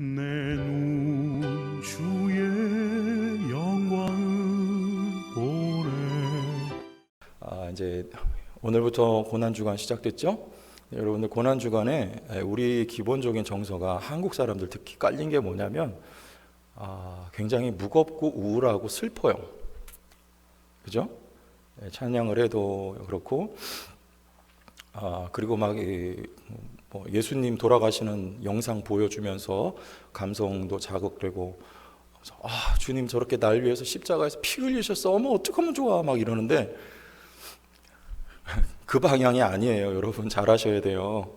내눈 주의 영광을 보래 아, 이제 오늘부터 고난 주간 시작됐죠? 네, 여러분들 고난 주간에 우리 기본적인 정서가 한국 사람들 특히 깔린 게 뭐냐면 아, 굉장히 무겁고 우울하고 슬퍼요. 그죠? 예, 찬양을 해도 그렇고 아, 그리고 막 이, 뭐 예수님 돌아가시는 영상 보여주면서 감성도 자극되고 아, 주님 저렇게 날 위해서 십자가에서 피 흘리셨어. 어머 어떡하면 좋아. 막 이러는데 그 방향이 아니에요. 여러분 잘 아셔야 돼요.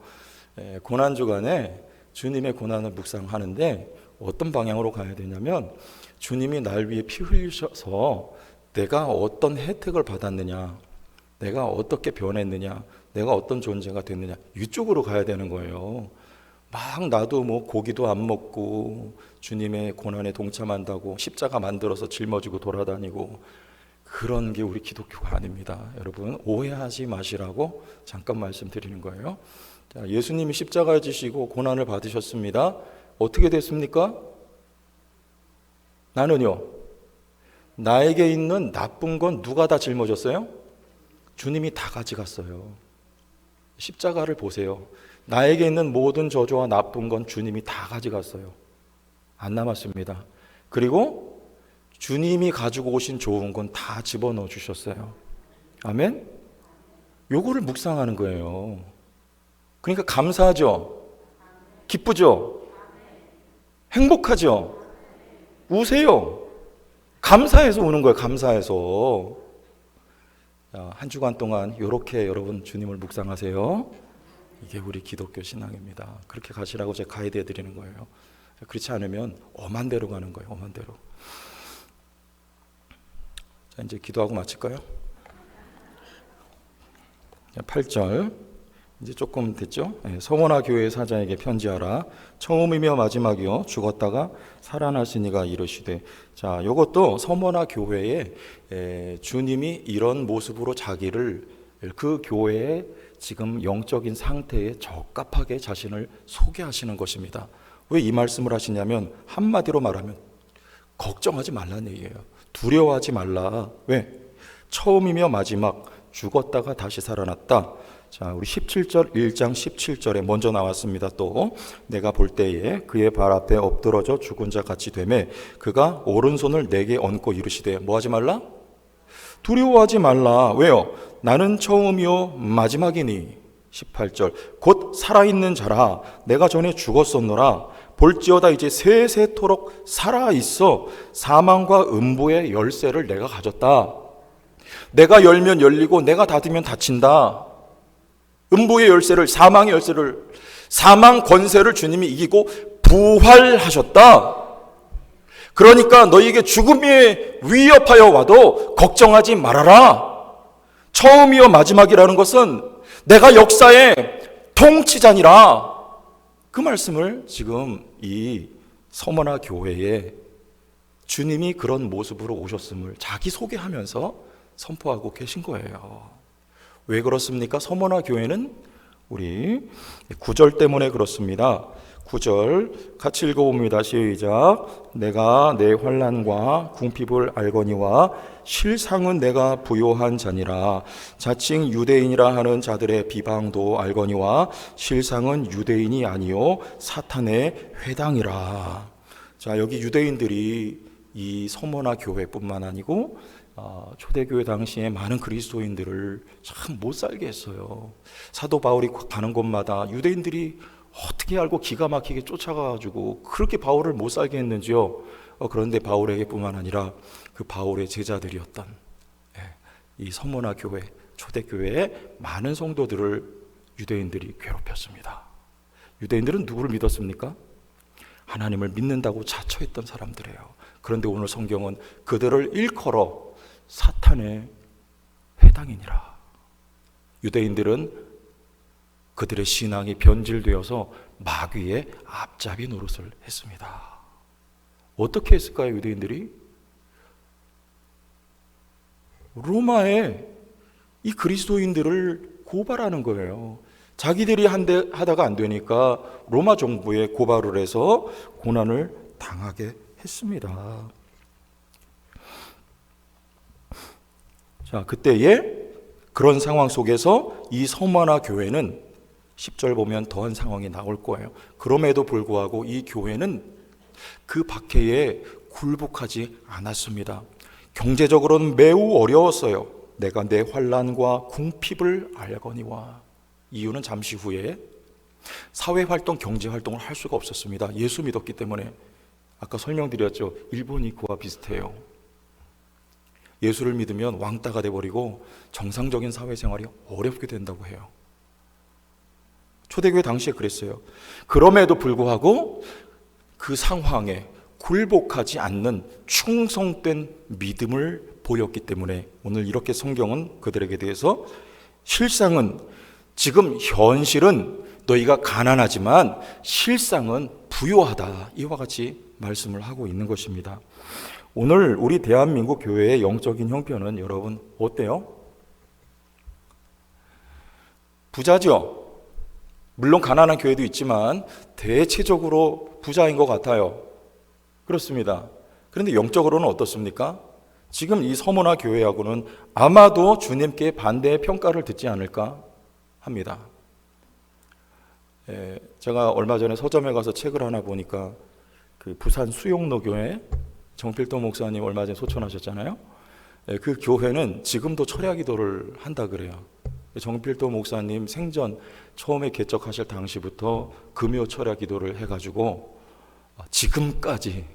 예, 고난 주간에 주님의 고난을 묵상하는데 어떤 방향으로 가야 되냐면 주님이 날 위해 피 흘리셔서 내가 어떤 혜택을 받았느냐, 내가 어떻게 변했느냐, 내가 어떤 존재가 됐느냐 이쪽으로 가야 되는 거예요. 막 나도 뭐 고기도 안 먹고 주님의 고난에 동참한다고 십자가 만들어서 짊어지고 돌아다니고 그런 게 우리 기독교가 아닙니다. 여러분 오해하지 마시라고 잠깐 말씀드리는 거예요. 자, 예수님이 십자가에 지시고 고난을 받으셨습니다. 어떻게 됐습니까? 나는요. 나에게 있는 나쁜 건 누가 다 짊어졌어요? 주님이 다 가져갔어요. 십자가를 보세요. 나에게 있는 모든 저주와 나쁜 건 주님이 다 가져갔어요. 안 남았습니다. 그리고 주님이 가지고 오신 좋은 건 다 집어넣어 주셨어요. 아멘? 요거를 묵상하는 거예요. 그러니까 감사하죠? 기쁘죠? 행복하죠? 우세요? 감사해서 우는 거예요, 감사해서. 자, 한 주간 동안 이렇게 여러분 주님을 묵상하세요. 이게 우리 기독교 신앙입니다. 그렇게 가시라고 제가 가이드 해 드리는 거예요. 그렇지 않으면 엄한 대로 가는 거예요, 엄한 대로. 자, 이제 기도하고 마칠까요? 8절. 이제 조금 됐죠? 예, 서머나 교회 사자에게 편지하라. 처음이며 마지막이요. 죽었다가 살아나시니가 이르시되. 자, 요것도 서머나 교회에 에, 주님이 이런 모습으로 자기를 그 교회의 지금 영적인 상태에 적합하게 자신을 소개하시는 것입니다. 왜 이 말씀을 하시냐면 한마디로 말하면 걱정하지 말라는 얘기예요. 두려워하지 말라. 왜? 처음이며 마지막 죽었다가 다시 살아났다. 자, 우리 17절 1장 17절에 먼저 나왔습니다. 또 내가 볼 때에 그의 발 앞에 엎드러져 죽은 자 같이 되매 그가 오른손을 내게 얹고 이르시되 뭐 하지 말라? 두려워하지 말라. 왜요? 나는 처음이요 마지막이니. 18절 곧 살아있는 자라 내가 전에 죽었었노라 볼지어다 이제 세세토록 살아 있어 사망과 음부의 열쇠를 내가 가졌다. 내가 열면 열리고 내가 닫으면 닫힌다. 음부의 열쇠를 사망의 열쇠를 사망 권세를 주님이 이기고 부활하셨다. 그러니까 너희에게 죽음이 위협하여 와도 걱정하지 말아라. 처음이요 마지막이라는 것은 내가 역사의 통치자니라. 그 말씀을 지금 이 서머나 교회에 주님이 그런 모습으로 오셨음을 자기 소개하면서 선포하고 계신 거예요. 왜 그렇습니까? 서머나 교회는 우리 구절 때문에 그렇습니다. 9절 같이 읽어봅니다. 시작. 내가 내 환란과 궁핍을 알거니와 실상은 내가 부요한 자니라. 자칭 유대인이라 하는 자들의 비방도 알거니와 실상은 유대인이 아니요 사탄의 회당이라. 자 여기 유대인들이 이 서머나 교회뿐만 아니고 어, 초대교회 당시에 많은 그리스도인들을 참 못 살게 했어요. 사도 바울이 가는 곳마다 유대인들이 어떻게 알고 기가 막히게 쫓아가가지고 그렇게 바울을 못 살게 했는지요. 어, 그런데 바울에게뿐만 아니라 그 바울의 제자들이었던 예, 이 서머나 교회, 초대교회의 많은 성도들을 유대인들이 괴롭혔습니다. 유대인들은 누구를 믿었습니까? 하나님을 믿는다고 자처했던 사람들이에요. 그런데 오늘 성경은 그들을 일컬어 사탄의 회당이니라. 유대인들은 그들의 신앙이 변질되어서 마귀의 앞잡이 노릇을 했습니다. 어떻게 했을까요, 유대인들이? 로마에 이 그리스도인들을 고발하는 거예요. 자기들이 한데 하다가 안 되니까 로마 정부에 고발을 해서 고난을 당하게 했습니다. 자, 그때에 그런 상황 속에서 이 서머나 교회는 10절 보면 더한 상황이 나올 거예요. 그럼에도 불구하고 이 교회는 그 박해에 굴복하지 않았습니다. 경제적으로는 매우 어려웠어요. 내가 내 환란과 궁핍을 알거니와 이유는 잠시 후에 사회 활동, 경제 활동을 할 수가 없었습니다. 예수 믿었기 때문에 아까 설명드렸죠. 일본이 그와 비슷해요. 예수를 믿으면 왕따가 돼 버리고 정상적인 사회생활이 어렵게 된다고 해요. 초대교회 당시에 그랬어요. 그럼에도 불구하고 그 상황에 굴복하지 않는 충성된 믿음을 보였기 때문에 오늘 이렇게 성경은 그들에게 대해서 실상은 지금 현실은 너희가 가난하지만 실상은 부유하다. 이와 같이 말씀을 하고 있는 것입니다. 오늘 우리 대한민국 교회의 영적인 형편은 여러분 어때요? 부자죠. 물론 가난한 교회도 있지만 대체적으로 부자인 것 같아요. 그렇습니다. 그런데 영적으로는 어떻습니까? 지금 이 서문화 교회하고는 아마도 주님께 반대의 평가를 듣지 않을까 합니다. 예, 제가 얼마 전에 서점에 가서 책을 하나 보니까 그 부산 수용로 교회 정필도 목사님 얼마 전에 소천하셨잖아요. 예, 그 교회는 지금도 철야 기도를 한다 그래요. 정필도 목사님 생전 처음에 개척하실 당시부터 금요 철야 기도를 해가지고 지금까지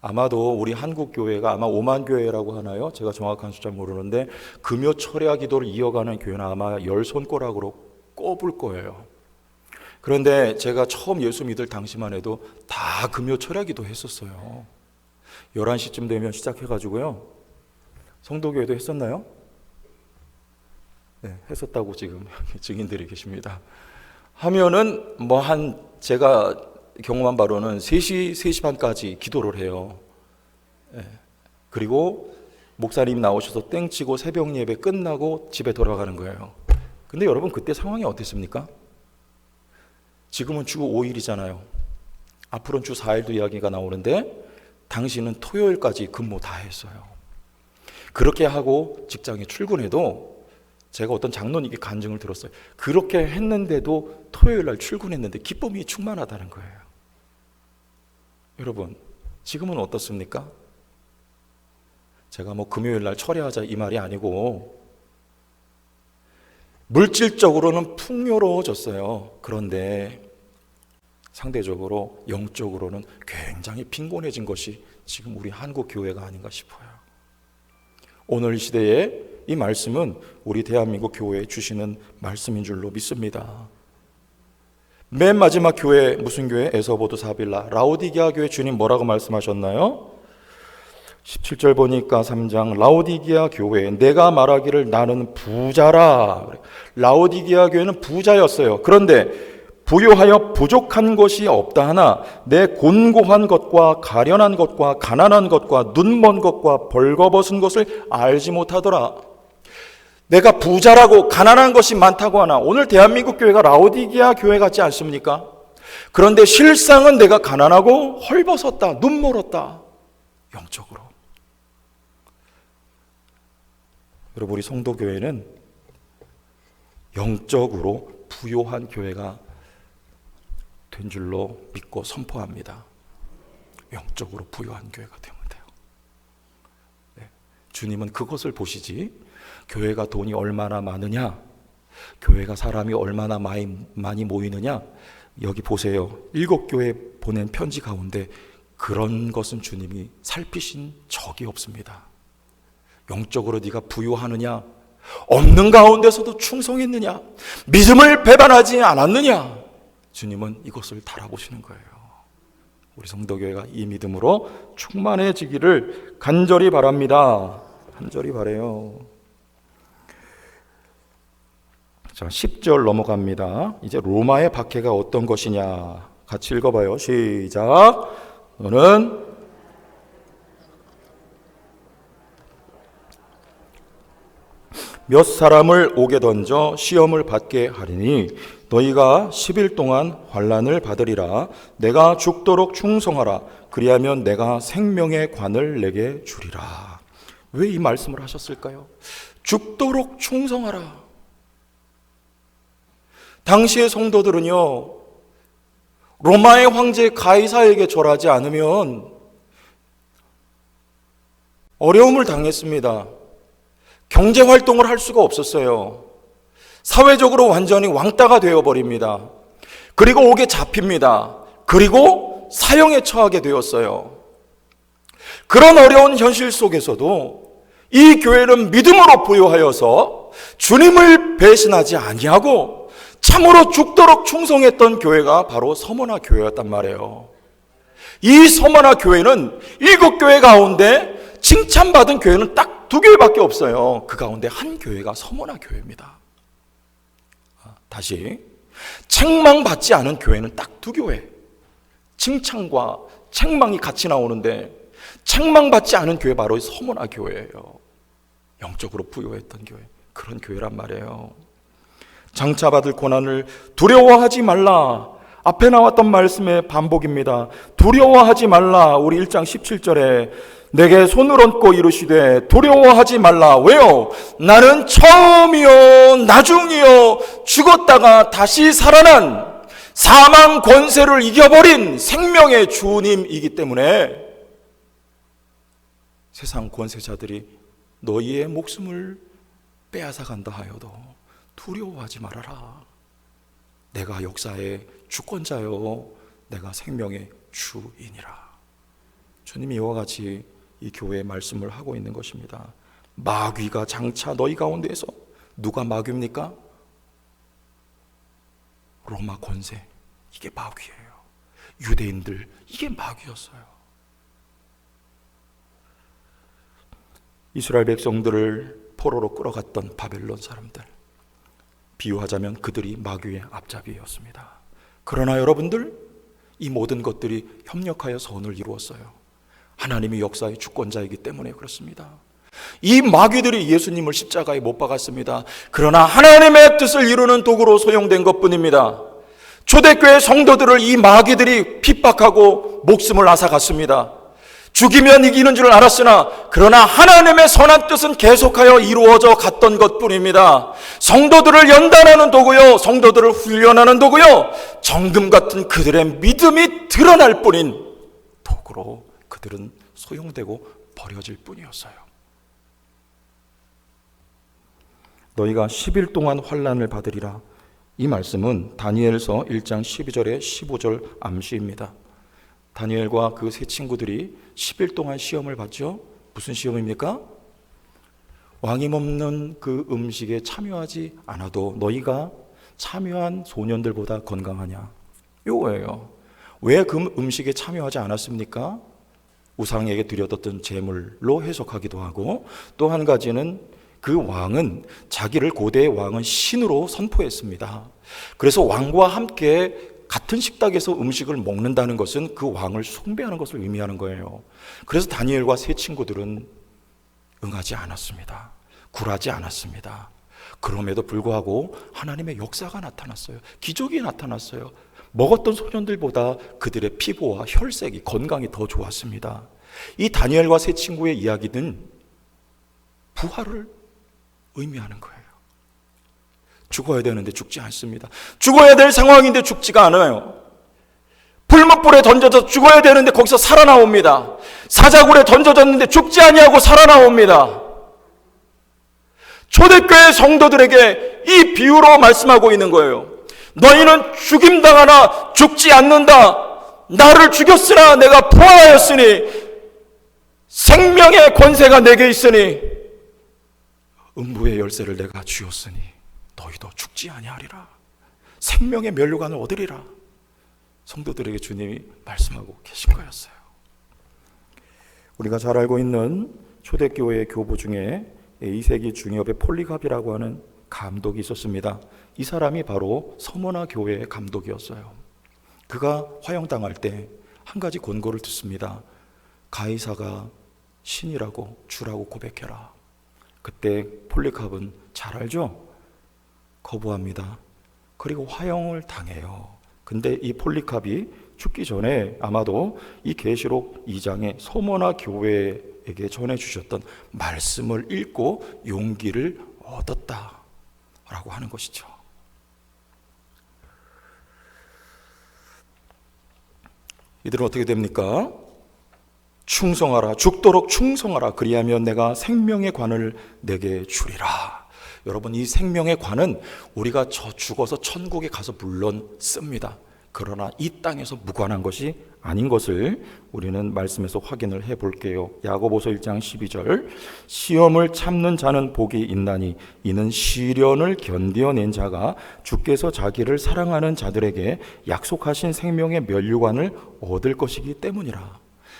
아마도 우리 한국 교회가 아마 5만 교회라고 하나요? 제가 정확한 숫자 모르는데 금요 철야 기도를 이어가는 교회는 아마 열 손가락으로 꼽을 거예요. 그런데 제가 처음 예수 믿을 당시만 해도 다 금요 철야 기도 했었어요. 11시쯤 되면 시작해가지고요. 성도교회도 했었나요? 네, 했었다고 지금 증인들이 계십니다. 하면은 뭐 한 제가 경험한 바로는 3시, 3시 반까지 기도를 해요. 예. 그리고 목사님 나오셔서 땡치고 새벽 예배 끝나고 집에 돌아가는 거예요. 근데 여러분 그때 상황이 어땠습니까? 지금은 주 5일이잖아요. 앞으로는 주 4일도 이야기가 나오는데 당신은 토요일까지 근무 다 했어요. 그렇게 하고 직장에 출근해도 제가 어떤 장로님께 간증을 들었어요. 그렇게 했는데도 토요일 날 출근했는데 기쁨이 충만하다는 거예요. 여러분, 지금은 어떻습니까? 제가 뭐 금요일 날 철회하자 이 말이 아니고 물질적으로는 풍요로워졌어요. 그런데 상대적으로 영적으로는 굉장히 빈곤해진 것이 지금 우리 한국 교회가 아닌가 싶어요. 오늘 이 시대에 이 말씀은 우리 대한민국 교회에 주시는 말씀인 줄로 믿습니다. 맨 마지막 교회 무슨 교회? 에서보드 사빌라 라오디게아 교회 주님 뭐라고 말씀하셨나요? 17절 보니까 3장 라오디게아 교회 내가 말하기를 나는 부자라 라오디게아 교회는 부자였어요. 그런데 부유하여 부족한 것이 없다 하나 내 곤고한 것과 가련한 것과 가난한 것과 눈먼 것과 벌거벗은 것을 알지 못하더라. 내가 부자라고 가난한 것이 많다고 하나 오늘 대한민국 교회가 라오디게아 교회 같지 않습니까? 그런데 실상은 내가 가난하고 헐벗었다, 눈멀었다. 영적으로. 여러분 우리 성도 교회는 영적으로 부요한 교회가 된 줄로 믿고 선포합니다. 영적으로 부요한 교회가 되면 돼요. 네. 주님은 그것을 보시지 교회가 돈이 얼마나 많으냐, 교회가 사람이 얼마나 많이, 많이 모이느냐, 여기 보세요. 일곱 교회 보낸 편지 가운데 그런 것은 주님이 살피신 적이 없습니다. 영적으로 네가 부유하느냐, 없는 가운데서도 충성했느냐, 믿음을 배반하지 않았느냐, 주님은 이것을 달아보시는 거예요. 우리 성도교회가 이 믿음으로 충만해지기를 간절히 바랍니다. 간절히 바래요. 자, 10절 넘어갑니다. 이제 로마의 박해가 어떤 것이냐. 같이 읽어봐요. 시작. 너는 몇 사람을 옥에 던져 시험을 받게 하리니 너희가 10일 동안 환란을 받으리라 내가 죽도록 충성하라 그리하면 내가 생명의 관을 내게 주리라 왜 이 말씀을 하셨을까요? 죽도록 충성하라 당시의 성도들은요 로마의 황제 가이사에게 절하지 않으면 어려움을 당했습니다. 경제 활동을 할 수가 없었어요. 사회적으로 완전히 왕따가 되어 버립니다. 그리고 옥에 잡힙니다. 그리고 사형에 처하게 되었어요. 그런 어려운 현실 속에서도 이 교회는 믿음으로 부여하여서 주님을 배신하지 아니하고 참으로 죽도록 충성했던 교회가 바로 서머나 교회였단 말이에요. 이 서머나 교회는 일곱 교회 가운데 칭찬받은 교회는 딱 두 교회밖에 없어요. 그 가운데 한 교회가 서머나 교회입니다. 아, 다시 책망받지 않은 교회는 딱 두 교회. 칭찬과 책망이 같이 나오는데 책망받지 않은 교회 바로 서머나 교회예요. 영적으로 부여했던 교회. 그런 교회란 말이에요. 장차 받을 고난을 두려워하지 말라. 앞에 나왔던 말씀의 반복입니다. 두려워하지 말라. 우리 1장 17절에 내게 손을 얹고 이르시되 두려워하지 말라. 왜요? 나는 처음이요 나중이요 죽었다가 다시 살아난 사망 권세를 이겨버린 생명의 주님이기 때문에 세상 권세자들이 너희의 목숨을 빼앗아 간다 하여도 두려워하지 말아라. 내가 역사의 주권자요. 내가 생명의 주인이라. 주님이 이와 같이 이 교회의 말씀을 하고 있는 것입니다. 마귀가 장차 너희 가운데에서 누가 마귀입니까? 로마 권세. 이게 마귀예요. 유대인들 이게 마귀였어요. 이스라엘 백성들을 포로로 끌어갔던 바벨론 사람들. 비유하자면 그들이 마귀의 앞잡이였습니다. 그러나 여러분들 이 모든 것들이 협력하여 선을 이루었어요. 하나님이 역사의 주권자이기 때문에 그렇습니다. 이 마귀들이 예수님을 십자가에 못 박았습니다. 그러나 하나님의 뜻을 이루는 도구로 소용된 것 뿐입니다. 초대교회 성도들을 이 마귀들이 핍박하고 목숨을 앗아갔습니다. 죽이면 이기는 줄 알았으나 그러나 하나님의 선한 뜻은 계속하여 이루어져 갔던 것 뿐입니다. 성도들을 연단하는 도구요, 성도들을 훈련하는 도구요, 정금 같은 그들의 믿음이 드러날 뿐인 도구로 그들은 소용되고 버려질 뿐이었어요. 너희가 10일 동안 환란을 받으리라. 이 말씀은 다니엘서 1장 12절에 15절 암시입니다. 다니엘과 그 세 친구들이 10일 동안 시험을 봤죠. 무슨 시험입니까? 왕이 먹는 그 음식에 참여하지 않아도 너희가 참여한 소년들보다 건강하냐? 요거예요. 왜 그 음식에 참여하지 않았습니까? 우상에게 드려뒀던 제물로 해석하기도 하고 또 한 가지는 그 왕은 자기를 고대의 왕은 신으로 선포했습니다. 그래서 왕과 함께 같은 식탁에서 음식을 먹는다는 것은 그 왕을 숭배하는 것을 의미하는 거예요. 그래서 다니엘과 세 친구들은 응하지 않았습니다. 굴하지 않았습니다. 그럼에도 불구하고 하나님의 역사가 나타났어요. 기적이 나타났어요. 먹었던 소년들보다 그들의 피부와 혈색이 건강이 더 좋았습니다. 이 다니엘과 세 친구의 이야기는 부활을 의미하는 거예요. 죽어야 되는데 죽지 않습니다. 죽어야 될 상황인데 죽지가 않아요. 불못불에 던져져 죽어야 되는데 거기서 살아나옵니다. 사자굴에 던져졌는데 죽지 아니하고 살아나옵니다. 초대교회 성도들에게 이 비유로 말씀하고 있는 거예요. 너희는 죽임 당하나 죽지 않는다. 나를 죽였으나 내가 부활하였으니 생명의 권세가 내게 있으니 음부의 열쇠를 내가 쥐었으니 너희도 죽지 아니하리라. 생명의 면류관을 얻으리라. 성도들에게 주님이 말씀하고 계신 거였어요. 우리가 잘 알고 있는 초대교회 교부 중에 2세기 중엽의 폴리갑이라고 하는 감독이 있었습니다. 이 사람이 바로 서머나 교회의 감독이었어요. 그가 화형당할 때 한 가지 권고를 듣습니다. 가이사가 신이라고 주라고 고백해라. 그때 폴리캅은 잘 알죠? 거부합니다. 그리고 화형을 당해요. 근데 이 폴리캅이 죽기 전에 아마도 이 계시록 2장에 소모나 교회에게 전해 주셨던 말씀을 읽고 용기를 얻었다라고 하는 것이죠. 이들은 어떻게 됩니까? 충성하라 죽도록 충성하라 그리하면 내가 생명의 관을 내게 주리라. 여러분 이 생명의 관은 우리가 저 죽어서 천국에 가서 물론 씁니다. 그러나 이 땅에서 무관한 것이 아닌 것을 우리는 말씀에서 확인을 해 볼게요. 야고보서 1장 12절 시험을 참는 자는 복이 있나니 이는 시련을 견디어낸 자가 주께서 자기를 사랑하는 자들에게 약속하신 생명의 면류관을 얻을 것이기 때문이라.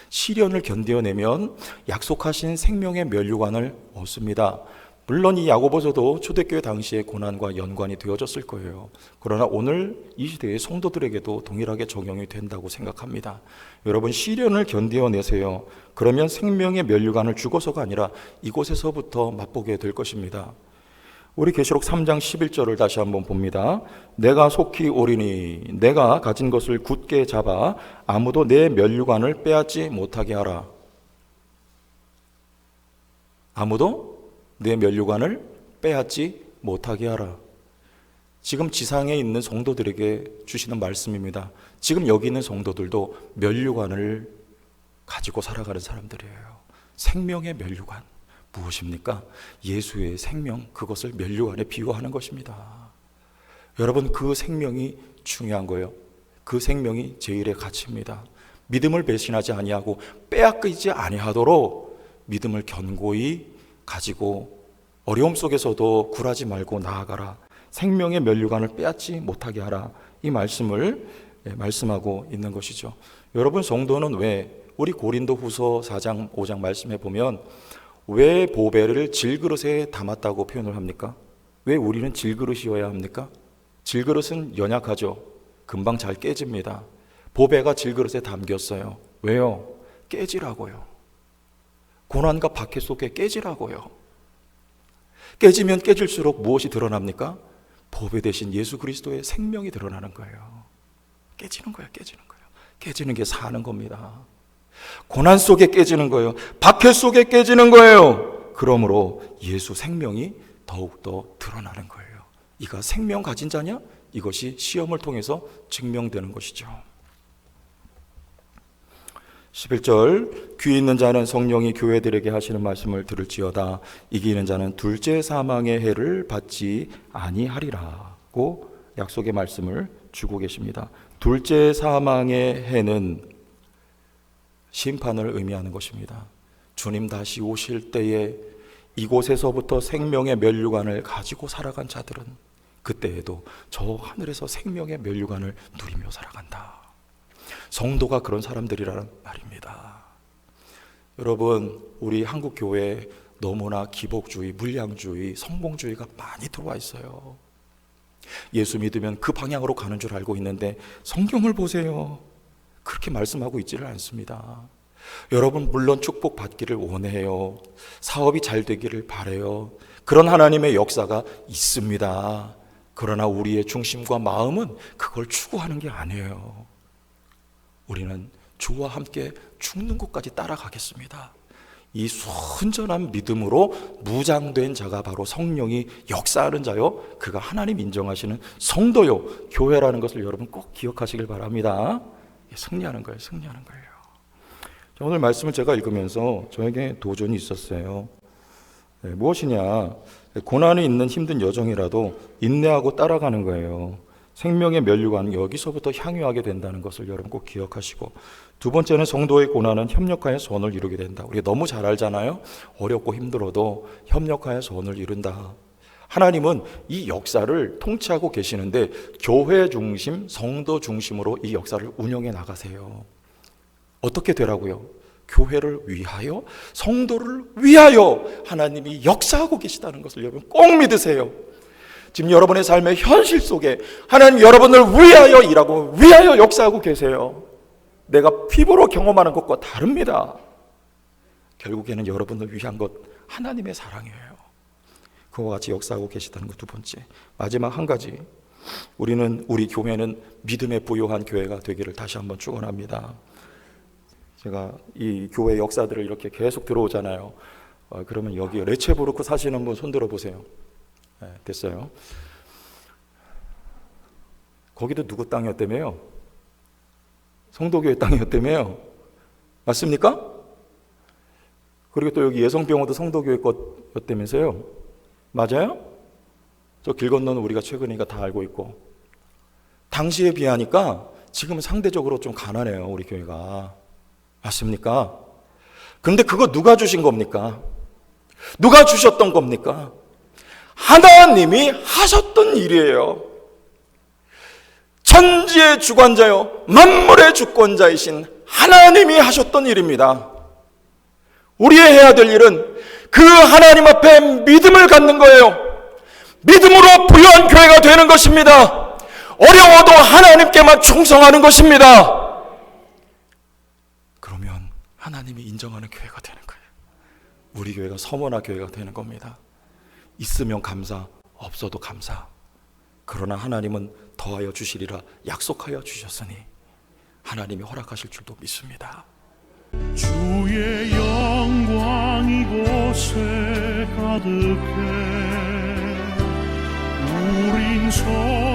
시련을 견뎌내면 약속하신 생명의 면류관을 얻습니다. 물론 이 야고보서도 초대교회 당시의 고난과 연관이 되어졌을 거예요. 그러나 오늘 이 시대의 성도들에게도 동일하게 적용이 된다고 생각합니다. 여러분 시련을 견뎌내세요. 그러면 생명의 면류관을 죽어서가 아니라 이곳에서부터 맛보게 될 것입니다. 우리 계시록 3장 11절을 다시 한번 봅니다. 내가 속히 오리니 내가 가진 것을 굳게 잡아 아무도 내 면류관을 빼앗지 못하게 하라. 아무도 내 면류관을 빼앗지 못하게 하라. 지금 지상에 있는 성도들에게 주시는 말씀입니다. 지금 여기 있는 성도들도 면류관을 가지고 살아가는 사람들이에요. 생명의 면류관. 무엇입니까? 예수의 생명, 그것을 면류관에 비유하는 것입니다. 여러분, 그 생명이 중요한 거예요. 그 생명이 제일의 가치입니다. 믿음을 배신하지 아니하고 빼앗기지 아니하도록 믿음을 견고히 가지고 어려움 속에서도 굴하지 말고 나아가라. 생명의 면류관을 빼앗지 못하게 하라. 이 말씀을 예, 말씀하고 있는 것이죠. 여러분 성도는 왜 우리 고린도 후서 4장 5장 말씀해 보면 왜 보배를 질그릇에 담았다고 표현을 합니까? 왜 우리는 질그릇이어야 합니까? 질그릇은 연약하죠. 금방 잘 깨집니다. 보배가 질그릇에 담겼어요. 왜요? 깨지라고요. 고난과 박해 속에 깨지라고요. 깨지면 깨질수록 무엇이 드러납니까? 보배 대신 예수 그리스도의 생명이 드러나는 거예요. 깨지는 거예요, 깨지는 거예요. 깨지는 게 사는 겁니다. 고난 속에 깨지는 거예요. 박해 속에 깨지는 거예요. 그러므로 예수 생명이 더욱더 드러나는 거예요. 이가 생명 가진 자냐? 이것이 시험을 통해서 증명되는 것이죠. 11절 귀 있는 자는 성령이 교회들에게 하시는 말씀을 들을지어다 이기는 자는 둘째 사망의 해를 받지 아니하리라고 약속의 말씀을 주고 계십니다. 둘째 사망의 해는 심판을 의미하는 것입니다. 주님 다시 오실 때에 이곳에서부터 생명의 면류관을 가지고 살아간 자들은 그때에도 저 하늘에서 생명의 면류관을 누리며 살아간다. 성도가 그런 사람들이라는 말입니다. 여러분, 우리 한국 교회 너무나 기복주의, 물량주의, 성공주의가 많이 들어와 있어요. 예수 믿으면 그 방향으로 가는 줄 알고 있는데 성경을 보세요. 그렇게 말씀하고 있지를 않습니다. 여러분 물론 축복 받기를 원해요. 사업이 잘 되기를 바래요. 그런 하나님의 역사가 있습니다. 그러나 우리의 중심과 마음은 그걸 추구하는 게 아니에요. 우리는 주와 함께 죽는 곳까지 따라가겠습니다. 이 순전한 믿음으로 무장된 자가 바로 성령이 역사하는 자요. 그가 하나님 인정하시는 성도요. 교회라는 것을 여러분 꼭 기억하시길 바랍니다. 승리하는 거예요. 승리하는 거예요. 자, 오늘 말씀을 제가 읽으면서 저에게 도전이 있었어요. 네, 무엇이냐? 고난이 있는 힘든 여정이라도 인내하고 따라가는 거예요. 생명의 면류관 여기서부터 향유하게 된다는 것을 여러분 꼭 기억하시고 두 번째는 성도의 고난은 협력하여 선을 이루게 된다. 우리가 너무 잘 알잖아요. 어렵고 힘들어도 협력하여 선을 이룬다. 하나님은 이 역사를 통치하고 계시는데 교회 중심, 성도 중심으로 이 역사를 운영해 나가세요. 어떻게 되라고요? 교회를 위하여, 성도를 위하여 하나님이 역사하고 계시다는 것을 여러분 꼭 믿으세요. 지금 여러분의 삶의 현실 속에 하나님 여러분을 위하여 일하고 위하여 역사하고 계세요. 내가 피부로 경험하는 것과 다릅니다. 결국에는 여러분을 위한 것 하나님의 사랑이에요. 그와 같이 역사하고 계시다는 것 두 번째. 마지막 한 가지. 우리는 우리 교회는 믿음에 부요한 교회가 되기를 다시 한번 축원합니다. 제가 이 교회 역사들을 이렇게 계속 들어오잖아요. 어, 그러면 여기 레체부르크 사시는 분 손들어 보세요. 네, 됐어요. 거기도 누구 땅이었다며요? 성도교회 땅이었다며요? 맞습니까? 그리고 또 여기 예성병원도 성도교회 것였다면서요? 맞아요? 저 길 건너는 우리가 최근이니까 다 알고 있고 당시에 비하니까 지금 상대적으로 좀 가난해요 우리 교회가 맞습니까? 그런데 그거 누가 주신 겁니까? 누가 주셨던 겁니까? 하나님이 하셨던 일이에요. 천지의 주관자요, 만물의 주권자이신 하나님이 하셨던 일입니다. 우리의 해야 될 일은 그 하나님 앞에 믿음을 갖는 거예요. 믿음으로 부유한 교회가 되는 것입니다. 어려워도 하나님께만 충성하는 것입니다. 그러면 하나님이 인정하는 교회가 되는 거예요. 우리 교회가 서머나 교회가 되는 겁니다. 있으면 감사, 없어도 감사. 그러나 하나님은 더하여 주시리라 약속하여 주셨으니 하나님이 허락하실 줄도 믿습니다. 주의 영광 이곳에 가득해 우린 서